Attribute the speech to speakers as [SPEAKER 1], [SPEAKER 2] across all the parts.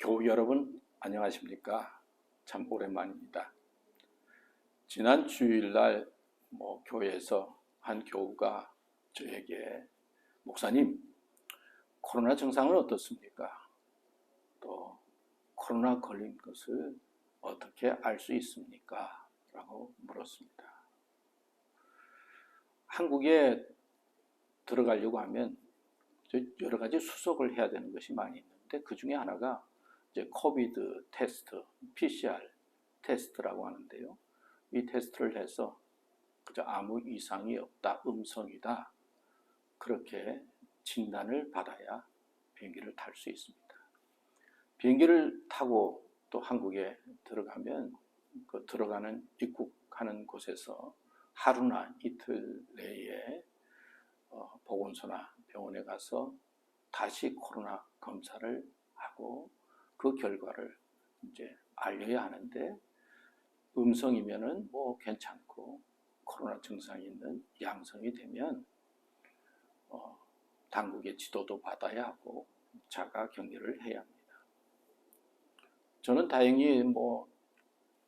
[SPEAKER 1] 교우 여러분 안녕하십니까? 참 오랜만입니다. 지난 주일날 뭐 교회에서 한 교우가 저에게 목사님 코로나 증상은 어떻습니까? 또 코로나 걸린 것을 어떻게 알 수 있습니까? 라고 물었습니다. 한국에 들어가려고 하면 여러 가지 수속을 해야 되는 것이 많이 있는데 그 중에 하나가 이제 코비드 테스트, PCR 테스트라고 하는데요. 이 테스트를 해서 그저 아무 이상이 없다, 음성이다. 그렇게 진단을 받아야 비행기를 탈 수 있습니다. 비행기를 타고 또 한국에 들어가면 그 들어가는 입국하는 곳에서 하루나 이틀 내에 어, 보건소나 병원에 가서 다시 코로나 검사를 하고 그 결과를 이제 알려야 하는데 음성이면은 뭐 괜찮고 코로나 증상이 있는 양성이 되면 어, 당국의 지도도 받아야 하고 자가 격리를 해야 합니다. 저는 다행히 뭐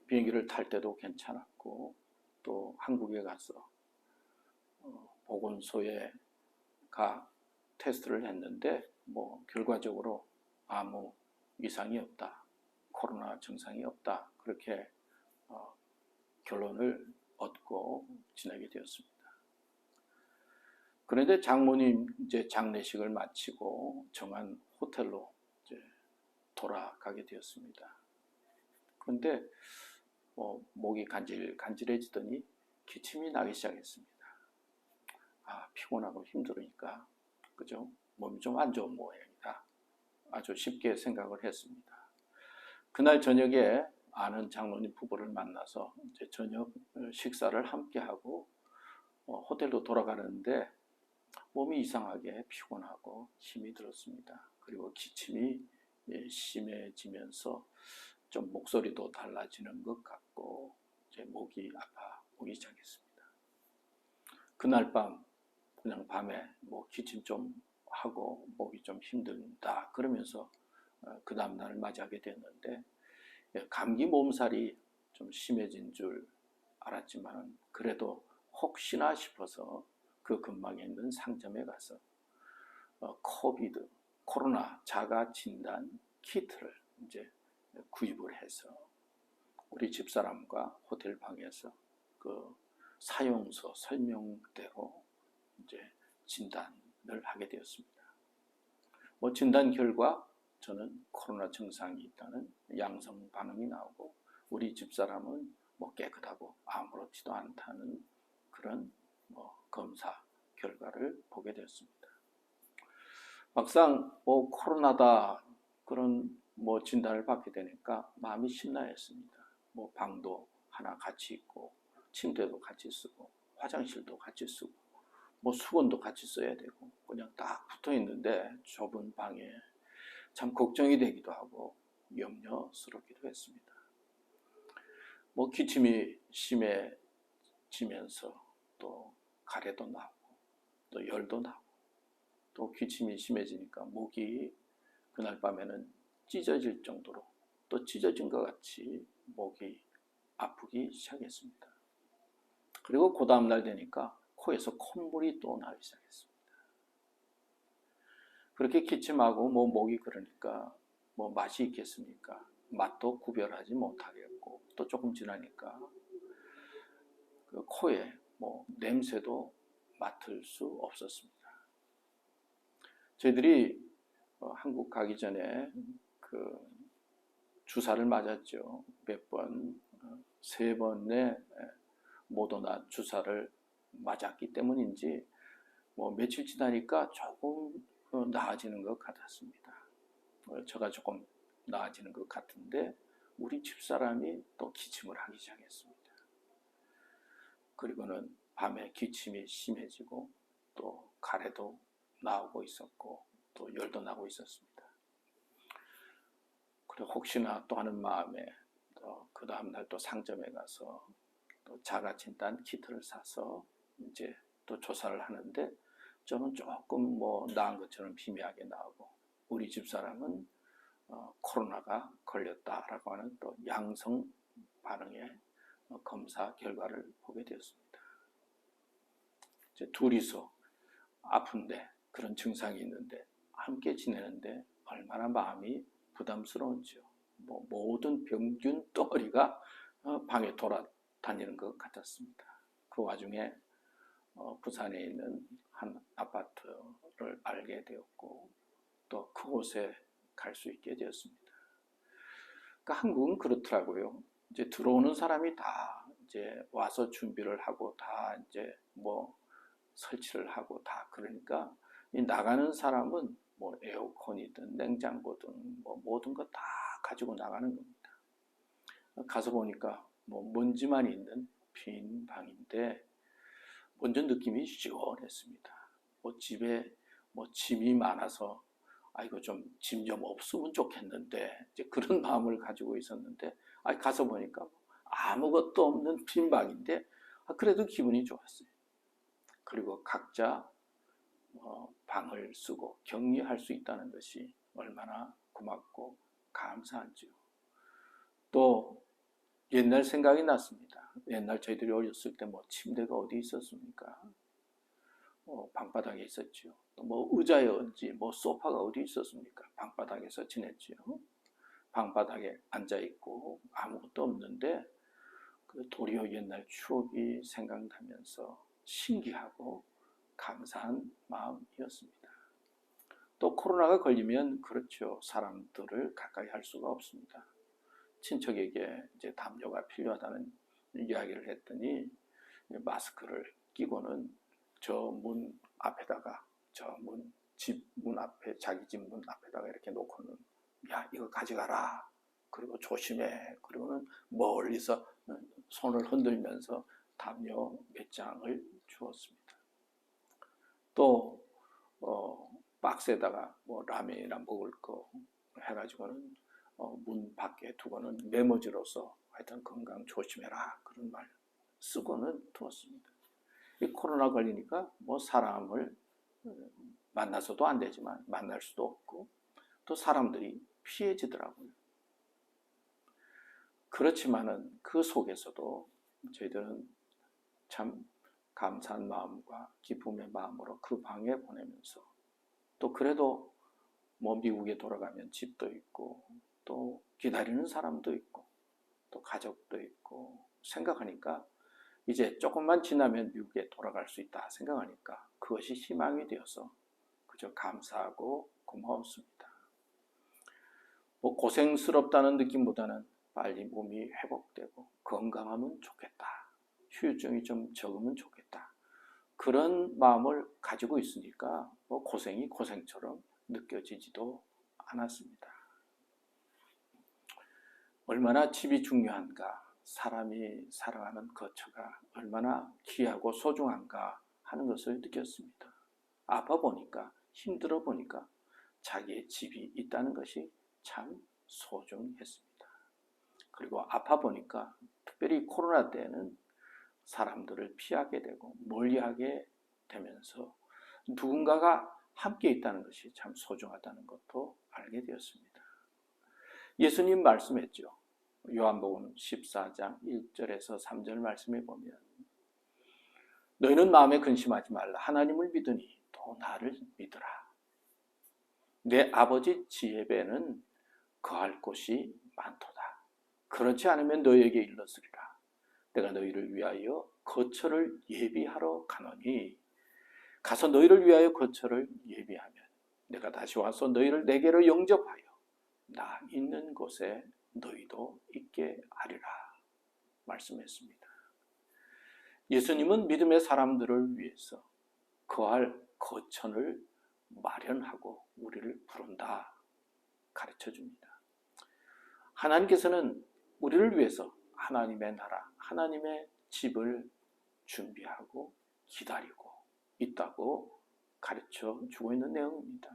[SPEAKER 1] 비행기를 탈 때도 괜찮았고 또 한국에 가서 어, 보건소에 가 테스트를 했는데 뭐 결과적으로 아무 이상이 없다, 코로나 증상이 없다 그렇게 어, 결론을 얻고 지내게 되었습니다. 그런데 장모님 이제 장례식을 마치고 정한 호텔로 돌아가게 되었습니다. 그런데 뭐 목이 간질 간질해지더니 기침이 나기 시작했습니다. 아 피곤하고 힘들으니까 그죠? 몸이 좀 안 좋은 모양이다. 아주 쉽게 생각을 했습니다. 그날 저녁에 아는 장로님 부부를 만나서 이제 저녁 식사를 함께 하고 어, 호텔로 돌아가는데 몸이 이상하게 피곤하고 힘이 들었습니다. 그리고 기침이 예, 심해지면서 좀 목소리도 달라지는 것 같고 제 목이 아파 오기 시작했습니다. 그날 밤 그냥 밤에 뭐 기침 좀 하고 목이 좀 힘든다. 그러면서 어, 그 다음날 맞이하게 됐는데 예, 감기 몸살이 좀 심해진 줄 알았지만 그래도 혹시나 싶어서 그 근방에 있는 상점에 가서 어, 코비드 코로나 자가 진단 키트를 이제 구입을 해서 우리 집사람과 호텔 방에서 그 사용서 설명대로 이제 진단 을 하게 되었습니다. 뭐 진단 결과 저는 코로나 증상이 있다는 양성 반응이 나오고 우리 집사람은 뭐 깨끗하고 아무렇지도 않다는 그런 뭐 검사 결과를 보게 되었습니다. 막상 뭐 코로나다 그런 뭐 진단을 받게 되니까 마음이 심란했습니다. 뭐 방도 하나 같이 있고 침대도 같이 쓰고 화장실도 같이 쓰고 뭐 수건도 같이 써야 되고 그냥 딱 붙어 있는데 좁은 방에 참 걱정이 되기도 하고 염려스럽기도 했습니다. 뭐 기침이 심해지면서 또 가래도 나고 또 열도 나고 또 기침이 심해지니까 목이 그날 밤에는 찢어질 정도로 또 찢어진 것 같이 목이 아프기 시작했습니다. 그리고 그 다음날 되니까 코에서 콧물이 또 나기 시작했습니다. 그렇게 기침하고 뭐 목이 그러니까 뭐 맛이 있겠습니까? 맛도 구별하지 못하겠고 또 조금 지나니까 그 코에 뭐 냄새도 맡을 수 없었습니다. 저희들이 어, 한국 가기 전에 그 주사를 맞았죠. 몇 번, 어, 세 번의 모더나 주사를 맞았기 때문인지 뭐 며칠 지나니까 조금 어, 나아지는 것 같았습니다. 저가 조금 나아지는 것 같은데 우리 집사람이 또 기침을 하기 시작했습니다. 그리고는 밤에 기침이 심해지고 또 가래도 나오고 있었고 또 열도 나고 있었습니다. 그리고 혹시나 또 하는 마음에 또 그 다음날 또 상점에 가서 또 자가 진단 키트를 사서 이제 또 조사를 하는데 저는 조금 뭐 나은 것처럼 희미하게 나오고 우리 집사람은 어, 코로나가 걸렸다라고 하는 또 양성 반응의 어, 검사 결과를 보게 되었습니다. 이제 둘이서 아픈데 그런 증상이 있는데 함께 지내는데 얼마나 마음이 부담스러운지요. 뭐 모든 병균 덩어리가 어, 방에 돌아다니는 것 같았습니다. 그 와중에 어, 부산에 있는 한 아파트를 알게 되었고 또 그곳에 갈 수 있게 되었습니다. 그러니까 한국은 그렇더라고요. 이제 들어오는 사람이 다 이제 와서 준비를 하고 다 이제 뭐 설치를 하고 다 그러니까 이 나가는 사람은 뭐 에어컨이든 냉장고든 뭐 모든 거 다 가지고 나가는 겁니다. 가서 보니까 뭐 먼지만 있는 빈 방인데 먼저 느낌이 시원했습니다. 뭐 집에 뭐 짐이 많아서 아 이거 좀짐 좀 없으면 좋겠는데 이제 그런 마음을 가지고 있었는데 아 가서 보니까 아무것도 없는 빈 방인데 아, 그래도 기분이 좋았어요. 그리고 각자 어, 방을 쓰고 격리할 수 있다는 것이 얼마나 고맙고 감사한지요. 또 옛날 생각이 났습니다. 옛날 저희들이 어렸을 때 뭐 침대가 어디 있었습니까? 어, 방바닥에. 또뭐 의자에 얹지, 뭐 소파가 어디 있었습니까? 방바닥에서 지냈지요. 방바닥에 앉아 있고 아무것도 없는데 그 도리어 옛날 추억이 생각나면서 신기하고 감사한 마음이었습니다. 또 코로나가 걸리면 그렇죠. 사람들을 가까이 할 수가 없습니다. 친척에게 이제 담요가 필요하다는 이야기를 했더니 마스크를 끼고는 저 문 앞에다가 저 문 집 문 앞에 자기 집 문 앞에다가 이렇게 놓고는 야 이거 가져가라 그리고 조심해 그리고는 멀리서 손을 흔들면서 담요 몇 장을 주었습니다. 또 어, 박스에다가 뭐 라면이나 먹을 거 해가지고는 어, 문 밖에 두고는 메모지로서 하여튼 건강 조심해라 그런 말 쓰고는 두었습니다. 이 코로나 걸리니까 뭐 사람을 음, 만나서도 안 되지만 만날 수도 없고 또 사람들이 피해지더라고요. 그렇지만은 그 속에서도 저희들은 참 감사한 마음과 기쁨의 마음으로 그 방에 보내면서 또 그래도 뭐 미국에 돌아가면 집도 있고 또 기다리는 사람도 있고 또 가족도 있고 생각하니까 이제 조금만 지나면 미국에 돌아갈 수 있다 생각하니까 그것이 희망이 되어서 그저 감사하고 고마웠습니다. 뭐 고생스럽다는 느낌보다는 빨리 몸이 회복되고 건강하면 좋겠다. 후유증이 좀 적으면 좋겠다. 그런 마음을 가지고 있으니까 뭐 고생이 고생처럼 느껴지지도 않았습니다. 얼마나 집이 중요한가, 사람이 살아가는 거처가 얼마나 귀하고 소중한가 하는 것을 느꼈습니다. 아파 보니까, 힘들어 보니까 자기의 집이 있다는 것이 참 소중했습니다. 그리고 아파 보니까 특별히 코로나 때는 사람들을 피하게 되고 멀리하게 되면서 누군가가 함께 있다는 것이 참 소중하다는 것도 알게 되었습니다. 예수님 말씀했죠. 요한복음 14장 1절에서 3절 말씀에 보면 너희는 마음에 근심하지 말라. 하나님을 믿으니 또 나를 믿으라. 내 아버지 지혜배는 거할 곳이 많도다. 그렇지 않으면 너희에게 일렀으리라. 내가 너희를 위하여 거처를 예비하러 가노니 가서 너희를 위하여 거처를 예비하면 내가 다시 와서 너희를 내게로 영접하여 나 있는 곳에 너희도 있게 하리라 말씀했습니다. 예수님은 믿음의 사람들을 위해서 거할 거처를 마련하고 우리를 부른다 가르쳐 줍니다. 하나님께서는 우리를 위해서 하나님의 나라, 하나님의 집을 준비하고 기다리고 있다고 가르쳐 주고 있는 내용입니다.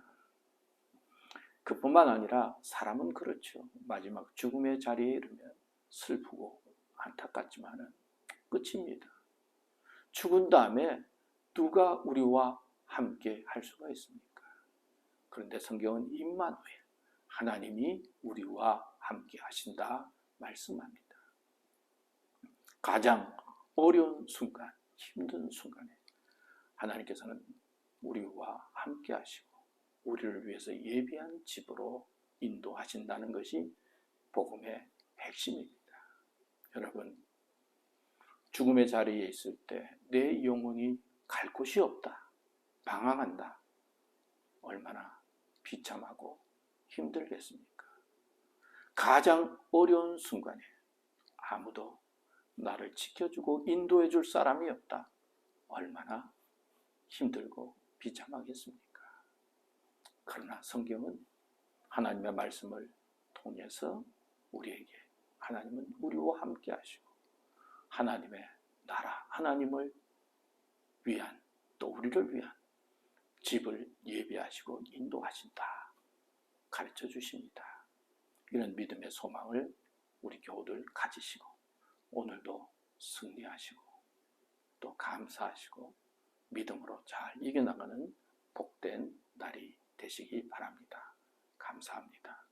[SPEAKER 1] 그뿐만 아니라 사람은 그렇죠. 마지막 죽음의 자리에 이르면 슬프고 안타깝지만은 끝입니다. 죽은 다음에 누가 우리와 함께 할 수가 있습니까? 그런데 성경은 임마누엘 하나님이 우리와 함께 하신다 말씀합니다. 가장 어려운 순간, 힘든 순간에 하나님께서는 우리와 함께 하시고 우리를 위해서 예비한 집으로 인도하신다는 것이 복음의 핵심입니다. 여러분, 죽음의 자리에 있을 때 내 영혼이 갈 곳이 없다. 방황한다. 얼마나 비참하고 힘들겠습니까? 가장 어려운 순간에 아무도 나를 지켜주고 인도해 줄 사람이 없다. 얼마나 힘들고 비참하겠습니까? 그러나 성경은 하나님의 말씀을 통해서 우리에게 하나님은 우리와 함께 하시고 하나님의 나라, 하나님을 위한 또 우리를 위한 집을 예비하시고 인도하신다. 가르쳐 주십니다. 이런 믿음의 소망을 우리 교우들 가지시고 오늘도 승리하시고 또 감사하시고 믿음으로 잘 이겨나가는 복된 날이 되시기 바랍니다. 감사합니다.